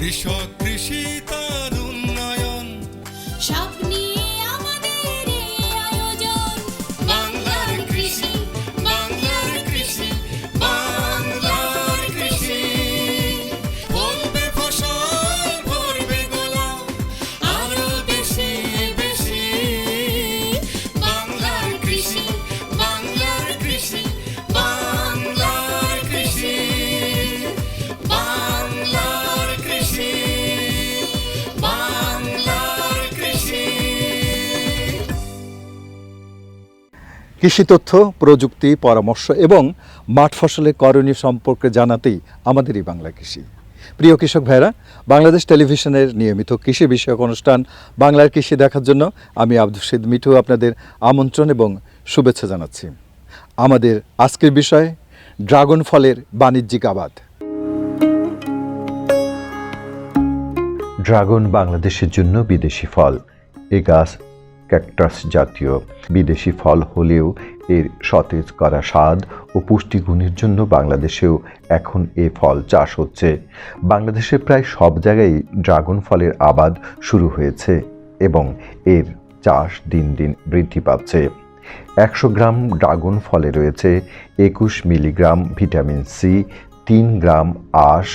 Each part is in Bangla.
কৃষক কৃষি তার কৃষি তথ্য, প্রযুক্তি, পরামর্শ এবং মাঠ ফসলের করণীয় সম্পর্কে জানাতেই আমাদের এই বাংলা কৃষি। প্রিয় কৃষক ভাইরা বাংলাদেশ টেলিভিশনের নিয়মিত কৃষি বিষয়ক অনুষ্ঠান বাংলার কৃষি দেখার জন্য আমি আব্দুল সিদ মিঠু আপনাদের আমন্ত্রণ এবং শুভেচ্ছা জানাচ্ছি। আমাদের আজকের বিষয়, ড্রাগন ফলের বাণিজ্যিক আবাদ। ড্রাগন বাংলাদেশের জন্য বিদেশি ফল, এ গাছ ক্যাকটাস জাতীয় বিদেশি ফল হলেও এর সতেজ করা স্বাদ ও পুষ্টিগুণের জন্য বাংলাদেশেও এখন এ ফল চাষ হচ্ছে। বাংলাদেশে প্রায় সব জায়গায় ড্রাগন ফলের আবাদ শুরু হয়েছে এবং এর চাষ দিন দিন বৃদ্ধি পাচ্ছে। একশো গ্রাম ড্রাগন ফলে রয়েছে একুশ মিলিগ্রাম ভিটামিন সি, তিন গ্রাম আঁশ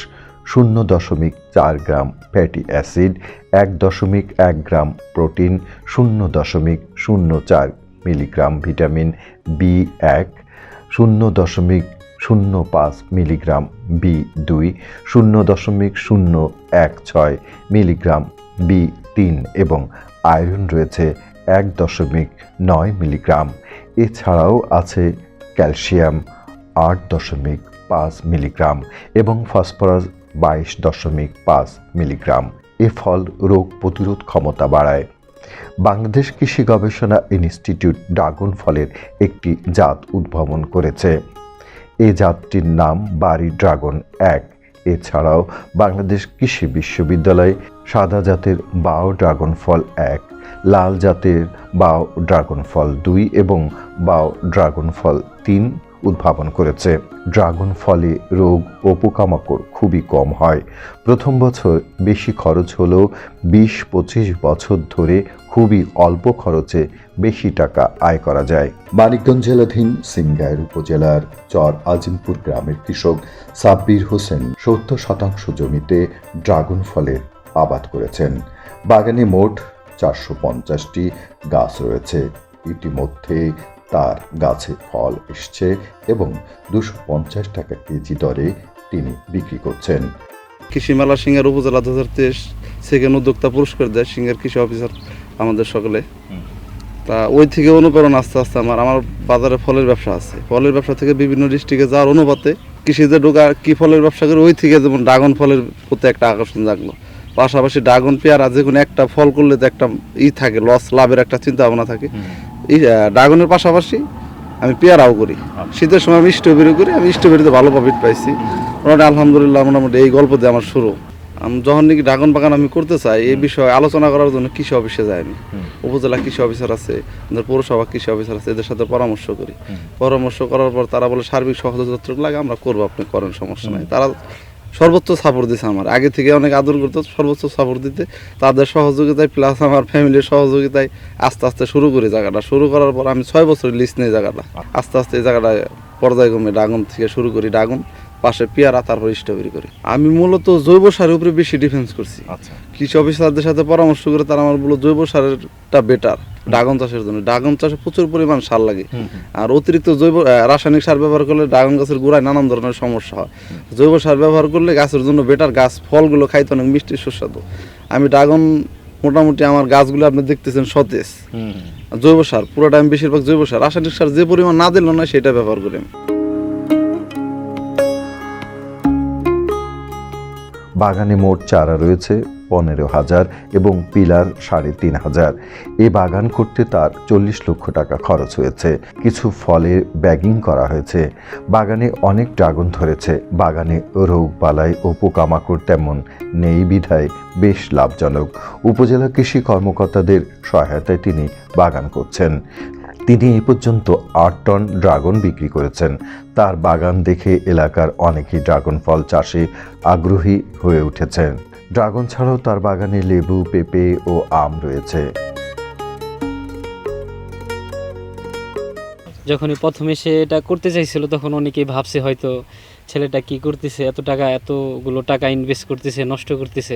শূন্য দশমিক চার গ্রাম ফ্যাটি অ্যাসিড, এক দশমিক এক গ্রাম প্রোটিন, শূন্য দশমিক শূন্য চার মিলিগ্রাম ভিটামিন বি এক, শূন্য দশমিক শূন্য পাঁচ মিলিগ্রাম বি দুই, শূন্য দশমিক শূন্য এক ছয় মিলিগ্রাম বি তিন এবং আয়রন রয়েছে এক দশমিক নয় মিলিগ্রাম। এছাড়াও আছে ক্যালসিয়াম আট দশমিক পাঁচ মিলিগ্রাম এবং ফসফরাস বাইশ দশমিক পাঁচ মিলিগ্রাম। এ ফল রোগ প্রতিরোধ ক্ষমতা বাড়ায়। বাংলাদেশ কৃষি গবেষণা ইনস্টিটিউট ড্রাগন ফলের একটি জাত উদ্ভাবন করেছে। এই জাতটির নাম বাড়ি ড্রাগন এক। এছাড়াও বাংলাদেশ কৃষি বিশ্ববিদ্যালয় সাদা জাতের বাও ড্রাগন ফল এক, লাল জাতের বাও ড্রাগন ফল দুই এবং বাও ড্রাগন ফল তিন উদ্ভাবন করেছে। ড্রাগন ফলে রোগ ও পোকামাকড় খুবই কম হয়। প্রথম বছর বেশি খরচ হলেও বিশ পঁচিশ বছর ধরে খুবই অল্প খরচে বেশি টাকা আয় করা যায়। মানিকগঞ্জ জেলাধীন সিংগাইর উপজেলার চর আজিমপুর গ্রামের কৃষক সাব্বির হোসেন সত্তর শতাংশ জমিতে ড্রাগন ফলের আবাদ করেছেন। বাগানে মোট চারশো পঞ্চাশটি গাছ রয়েছে। ইতিমধ্যে তার গাছে ফল এসছে এবং দুশো পঞ্চাশ টাকা কেজি দরে তিনি বিক্রি করছেন। কৃষি মেলা সিঙ্গার উপজেলা দু হাজার তেইশ সেকেন্ড উদ্যোক্তা পুরস্কার দেয় সিঙ্গার কৃষি অফিসার আমাদের সকলে। তা ওই থেকে অনুপ্রেরণা আস্তে আস্তে আমার আমার বাজারে ফলের ব্যবসা আছে। ফলের ব্যবসা থেকে বিভিন্ন ডিস্ট্রিক্টে যাওয়ার অনুপাতে কৃষিতে ঢোকা কি ফলের ব্যবসা করে ওই থেকে যেমন ড্রাগন ফলের প্রতি একটা আকর্ষণ জাগলো। পাশাপাশি ড্রাগন পেয়ারা যে কোনো একটা ফল করলে তো একটা ই থাকে লস লাভের একটা চিন্তা ভাবনা থাকে। ড্রাগনের পাশাপাশি আমি পেয়ারাও করি। শীতের সময় আমি স্ট্রবেরি করি আমি স্ট্রবেরিতে ভালো প্রফিট পাইছি। মোটামুটি আলহামদুলিল্লাহ মোটামুটি এই গল্প দিয়ে আমার শুরু। আমি যখন নাকি ড্রাগন বাগান আমি করতে চাই এই বিষয়ে আলোচনা করার জন্য কৃষি অফিসে যাই আমি উপজেলা কৃষি অফিসার আছে আমাদের পৌরসভা কৃষি অফিসার আছে এদের সাথে পরামর্শ করি। পরামর্শ করার পর তারা বলে সার্বিক সহযোগিতা লাগে আমরা করব আপনি করেন সমস্যা নাই। তারা সর্বোচ্চ সাপোর্ট দিছে আমার। আগে থেকে অনেক আদর করতো, সর্বোচ্চ সাপোর্ট দিতে। তাদের সহযোগিতায় প্লাস আমার ফ্যামিলির সহযোগিতায় আস্তে আস্তে শুরু করি জায়গাটা। শুরু করার পর আমি ছয় বছর লিস্ট নেই জায়গাটা। আস্তে আস্তে এই জায়গাটা পর্যায়ক্রমে ড্রাগন থেকে শুরু করি ড্রাগন পাশে পেয়ারা তারপর স্ট্রবেরি করি। আমি মূলত জৈব সারের উপরে বেশি ডিফেন্স করছি। আচ্ছা। কৃষি অফিসারদের সাথে পরামর্শ করে তারা আমার বলল জৈব সারেরটা বেটার ড্রাগন চাষের জন্য। ড্রাগন চাষে প্রচুর পরিমাণ সার লাগে। আর অতিরিক্ত জৈব রাসায়নিক সার ব্যবহার করলে ড্রাগন গাছের গোড়ায় নানান ধরনের সমস্যা হয়। জৈব সার ব্যবহার করলে গাছের জন্য বেটার গাছ ফলগুলো খাইতে অনেক মিষ্টি সুস্বাদু। আমি ড্রাগন মোটামুটি আমার গাছগুলো আপনি দেখতেছেন সতেজ। জৈব সার পুরোটা আমি বেশিরভাগ জৈব সার। রাসায়নিক সার যে পরিমাণ না দিল না সেটা ব্যবহার করি আমি। বাগানে মোট চারা রয়েছে পনেরো হাজার এবং পিলার সাড়ে তিন হাজার। এ বাগান করতে তার চল্লিশ লক্ষ টাকা খরচ হয়েছে। কিছু ফলের ব্যাগিং করা হয়েছে। বাগানে অনেক ড্রাগন ধরেছে। বাগানে রোগ বালাই ও পোকামাকড় তেমন নেই বিধায় বেশ লাভজনক। উপজেলা কৃষি কর্মকর্তাদের সহায়তায় তিনি বাগান করছেন। তিনি এই পর্যন্ত আট টন ড্রাগন বিক্রি করেছেন। তার বাগান দেখে এলাকার অনেকেই ড্রাগন ফল চাষে আগ্রহী হয়ে উঠেছেন। ড্রাগন ছাড়াও তার বাগানে লেবু পেঁপে ও আম রয়েছে। যখনই প্রথমে সে এটা করতে চাইছিল তখন অনেকেই ভাবছে হয়তো ছেলেটা কি করতেছে এত টাকা এতগুলো টাকা ইনভেস্ট করতেছে নষ্ট করতেছে।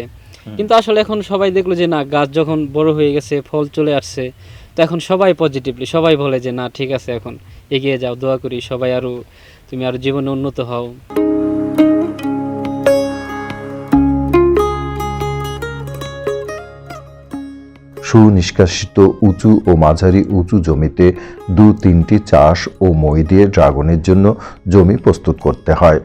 কিন্তু আসলে এখন সবাই দেখল যে না গাছ যখন বড় হয়ে গেছে ফল চলে আসছে তো এখন সবাই পজিটিভলি সবাই বলে যে, না, ঠিক আছে, এখন এগিয়ে যাও, দোয়া করি, সবাই আরও, তুমি আরও জীবনে উন্নত হও। সুনিষ্কাশিত উঁচু ও মাঝারি উঁচু জমিতে দু তিনটি চাষ ও মই দিয়ে ড্রাগনের জন্য জমি প্রস্তুত করতে হয়।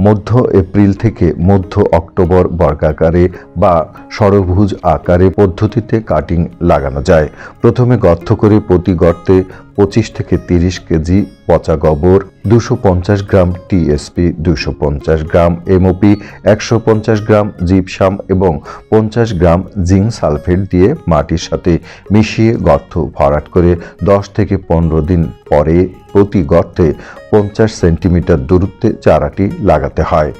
মধ্য এপ্রিল থেকে মধ্য অক্টোবর বর্গাকারে বা ষড়ভুজ আকারে পদ্ধতিতে কাটিং লাগানো যায়। প্রথমে গর্ত করে প্রতি গর্তে পঁচিশ থেকে তিরিশ কেজি পচা গোবর, দুশো পঞ্চাশ গ্রাম টিএসপি, দুশো পঞ্চাশ গ্রাম এমওপি, একশো পঞ্চাশ গ্রাম জিপসাম এবং পঞ্চাশ গ্রাম জিঙ্ক সালফেট দিয়ে মাটির সাথে মিশিয়ে গর্ত ভরাট করে দশ থেকে পনেরো দিন পরে প্রতি গর্তে পঞ্চাশ সেন্টিমিটার দূরত্বে চারাটি লাগাতে হয়।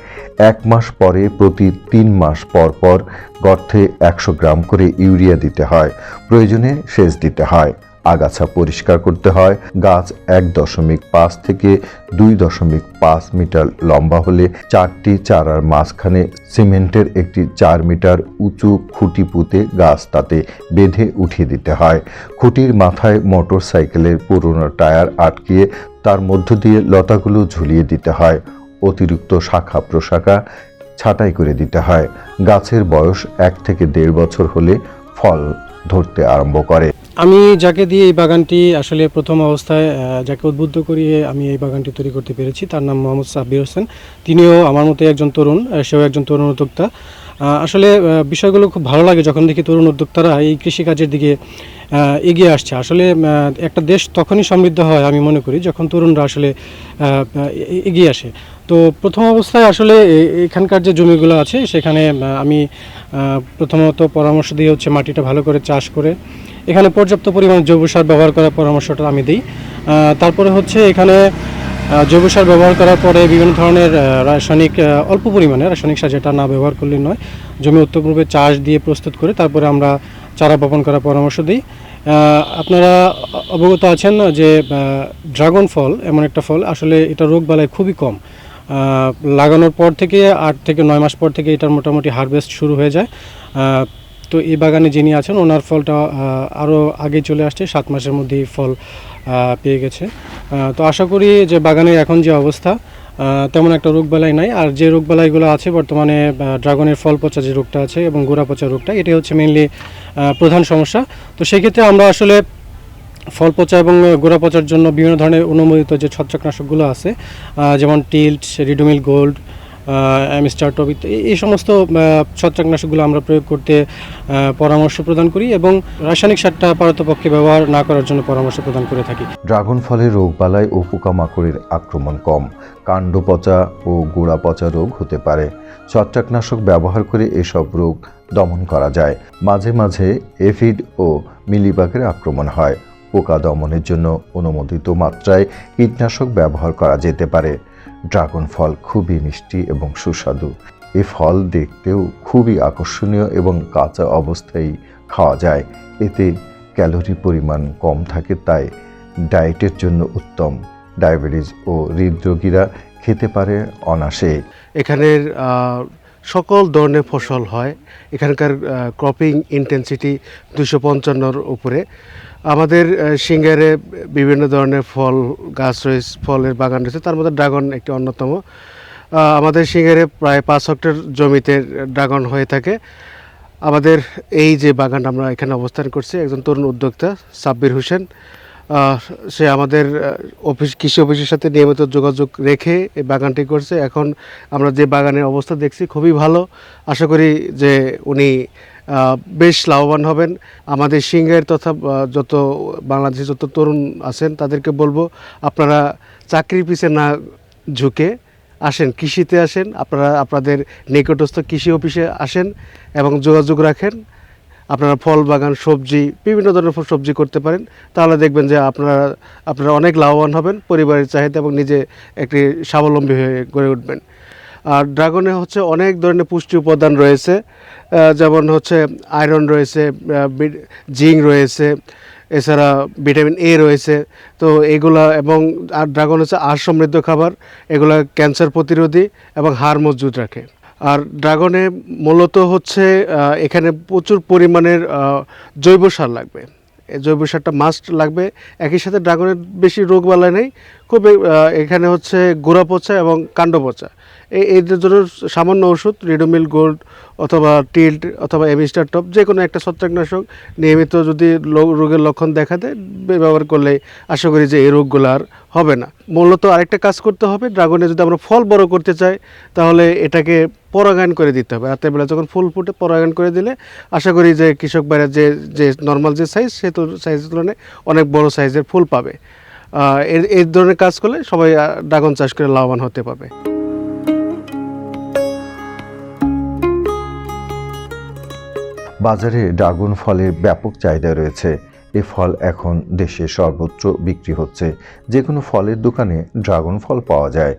এক মাস পরে প্রতি তিন মাস পর পর গর্তে একশো গ্রাম করে ইউরিয়া দিতে হয়। প্রয়োজনে সেচ দিতে হয়। আগাছা পরিষ্কার করতে হয়। গাছ এক দশমিক পাঁচ থেকে দুই দশমিক পাঁচ মিটার লম্বা হলে চারটি চারার মাঝখানে সিমেন্টের একটি চার মিটার উঁচু খুঁটি পুঁতে গাছ তাতে বেঁধে উঠিয়ে দিতে হয়। খুঁটির মাথায় মোটর সাইকেলের পুরনো টায়ার আটকিয়ে তার মধ্য দিয়ে লতাগুলো ঝুলিয়ে দিতে হয়। অতিরিক্ত শাখা প্রশাখা ছাঁটাই করে দিতে হয়। গাছের বয়স এক থেকে দেড় বছর হলে ফল ধরতে আরম্ভ করে। আমি যাকে দিয়ে এই বাগানটি আসলে প্রথম অবস্থায় যাকে উদ্বুদ্ধ করিয়ে আমি এই বাগানটি তৈরি করতে পেরেছি, তার নাম মোহাম্মদ সাব্বির হোসেন। তিনিও আমার মতো একজন তরুণ সেও একজন তরুণ উদ্যোক্তা। আসলে বিষয়গুলো খুব ভালো লাগে যখন দেখি তরুণ উদ্যোক্তারা এই কৃষিকাজের দিকে এগিয়ে আসছে। আসলে একটা দেশ তখনই সমৃদ্ধ হয় আমি মনে করি যখন তরুণরা আসলে এগিয়ে আসে। তো প্রথম অবস্থায় আসলে এখানকার যে জমিগুলো আছে, সেখানে আমি প্রথমত পরামর্শ দিয়ে হচ্ছে মাটিটা ভালো করে চাষ করে এখানে পর্যাপ্ত পরিমাণ জৈব সার ব্যবহার করার পরামর্শটা আমি দিই। তারপরে হচ্ছে এখানে জৈব সার ব্যবহার করার পরে বিভিন্ন ধরনের রাসায়নিক অল্প পরিমাণে রাসায়নিক সার যেটা না ব্যবহার করলে নয়, জমি উত্তরপূর্বে চাষ দিয়ে প্রস্তুত করে তারপরে আমরা চারা বপন করার পরামর্শ দিই। আপনারা অবগত আছেন যে ড্রাগন ফল এমন একটা ফল, আসলে এটা রোগ বালায় খুবই কম। লাগানোর পর থেকে আট থেকে নয় মাস পর থেকে এটার মোটামুটি হারভেস্ট শুরু হয়ে যায়। তো এই বাগানে যিনি আছেন, ওনার ফলটা আরও আগে চলে আসছে, সাত মাসের মধ্যেই ফল পেয়ে গেছে। তো আশা করি যে বাগানের এখন যে অবস্থা তেমন একটা রোগবালাই নাই। আর যে রোগবালাইগুলো আছে বর্তমানে ড্রাগনের ফল পচা যে রোগটা আছে এবং গোড়া পচা রোগটা, এটাই হচ্ছে মেনলি প্রধান সমস্যা। তো সেক্ষেত্রে আমরা আসলে ফল পচা এবং গোড়া পচার জন্য বিভিন্ন ধরনের অনুমোদিত যে ছত্রাকনাশকগুলো আছে যেমন টিল্ট, রিডোমিল গোল্ড অ্যামিস্টার টবিক এই সমস্ত ছত্রাকনাশকগুলো আমরা প্রয়োগ করতে পরামর্শ প্রদান করি এবং রাসায়নিক সারটা পারতপক্ষে ব্যবহার না করার জন্য পরামর্শ প্রদান করে থাকি। ড্রাগন ফলে রোগবালাই ও পোকামাকড়ের আক্রমণ কম। কাণ্ড পচা ও গোড়া পচা রোগ হতে পারে। ছত্রাকনাশক ব্যবহার করে এসব রোগ দমন করা যায়। মাঝে মাঝে এফিড ও মিলিবাগের আক্রমণ হয়। পোকা দমনের জন্য অনুমোদিত মাত্রায় কীটনাশক ব্যবহার করা যেতে পারে। ড্রাগন ফল খুবই মিষ্টি এবং সুস্বাদু। এ ফল দেখতেও খুবই আকর্ষণীয় এবং কাঁচা অবস্থায় খাওয়া যায়। এতে ক্যালোরি পরিমাণ কম থাকে, তাই ডায়েটের জন্য উত্তম। ডায়াবেটিস ও হৃদরোগীরা খেতে পারে অনাসে এখানের সকল ধরনের ফসল হয়। এখানকার ক্রপিং ইন্টেন্সিটি দুশো পঞ্চান্নর উপরে। আমাদের সিঙ্গারে বিভিন্ন ধরনের ফল, গাছ রয়েছে, ফলের বাগান রয়েছে, তার মধ্যে ড্রাগন একটি অন্যতম। আমাদের সিঙ্গারে প্রায় পাঁচ হেক্টর জমিতে ড্রাগন হয়ে থাকে। আমাদের এই যে বাগান আমরা এখানে অবস্থান করছি, একজন তরুণ উদ্যোক্তা, সাব্বির হোসেন। সে আমাদের অফিস, কৃষি অফিসের সাথে নিয়মিত যোগাযোগ রেখে এই বাগানটি করছে। এখন আমরা যে বাগানের অবস্থা দেখছি খুবই ভালো। আশা করি যে উনি বেশ লাভবান হবেন। আমাদের সিঙ্গের তথা যত বাংলাদেশে যত তরুণ আছেন তাদেরকে বলব, আপনারা চাকরির পিছে না ঝুঁকে আসেন, কৃষিতে আসেন। আপনারা, আপনাদের নিকটস্থ কৃষি অফিসে আসেন এবং যোগাযোগ রাখেন। আপনারা ফল বাগান, সবজি, বিভিন্ন ধরনের সবজি করতে পারেন। তাহলে দেখবেন যে আপনারা আপনারা অনেক লাভবান হবেন, পরিবারের চাহিদা এবং নিজে একটি স্বাবলম্বী হয়ে গড়ে উঠবেন। আর ড্রাগনে হচ্ছে অনেক ধরনের পুষ্টি উপাদান রয়েছে যেমন হচ্ছে আয়রন রয়েছে জিঙ্ক রয়েছে, এছাড়া ভিটামিন এ রয়েছে। তো এগুলা এবং, আর ড্রাগন হচ্ছে আর সমৃদ্ধ খাবার, এগুলা ক্যান্সার প্রতিরোধী এবং হাড় মজবুত রাখে। আর ড্রাগনে মূলত হচ্ছে এখানে প্রচুর পরিমাণের জৈব সার লাগবে। এই জৈব সারটা মাস্ট লাগবে। একই সাথে ড্রাগনের বেশি রোগ বালাই নেই। খুবই এখানে হচ্ছে গোড়া পচা এবং কাণ্ড পচা। এই জন্য সামান্য ওষুধ, রিডোমিল, গোল্ড অথবা টিল্ট অথবা এমিস্টার টপ, যে কোনো একটা ছত্রাকনাশক নিয়মিত যদি রোগের লক্ষণ দেখা দেয় ব্যবহার করলে আশা করি যে এই রোগগুলো আর হবে না। মূলত আরেকটা কাজ করতে হবে, ড্রাগনে যদি আমরা ফল বড় করতে চাই, তাহলে এটাকে পরাগায়ন করে দিতে হবে। রাতের বেলা যখন ফুল ফুটে পরাগায়ন করে দিলে, আশা করি যে কৃষক ভাইরা যে যে নর্মাল যে সাইজ সে সাইজের তুলনায় অনেক বড় সাইজের ফুল পাবে। এই ধরনের কাজ করলে সবাই ড্রাগন চাষ করে লাভবান হতে পারবে। বাজারে ড্রাগন ফলের ব্যাপক চাহিদা রয়েছে। এ ফল এখন দেশে সর্বত্র বিক্রি হচ্ছে। যে কোনো ফলের দোকানে ড্রাগন ফল পাওয়া যায়।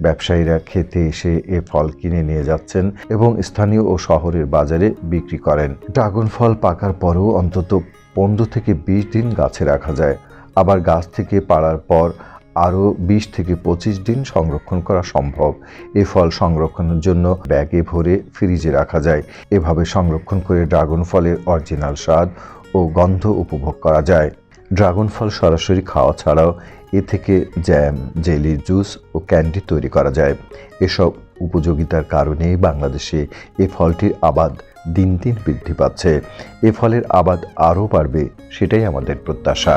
ব্যবসায়ীরা খেতে এসে এ ফল কিনে নিয়ে যাচ্ছেন এবং স্থানীয় ও শহরের বাজারে বিক্রি করেন। ড্রাগন ফল পাকার পরেও অন্তত পনেরো থেকে বিশ দিন গাছে রাখা যায়। আবার গাছ থেকে পাড়ার পর আরও বিশ থেকে পঁচিশ দিন সংরক্ষণ করা সম্ভব। এ ফল সংরক্ষণের জন্য ব্যাগে ভরে ফ্রিজে রাখা যায়। এভাবে সংরক্ষণ করে ড্রাগন ফলের অরিজিনাল স্বাদ ও গন্ধ উপভোগ করা যায়। ড্রাগন ফল সরাসরি খাওয়া ছাড়াও এ থেকে জ্যাম জেলি জুস ও ক্যান্ডি তৈরি করা যায়। এসব উপযোগিতার কারণেই বাংলাদেশে এ ফলটির আবাদ দিন দিন বৃদ্ধি পাচ্ছে। এ ফলের আবাদ আরও বাড়বে, সেটাই আমাদের প্রত্যাশা।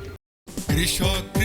কৃষক কৃষি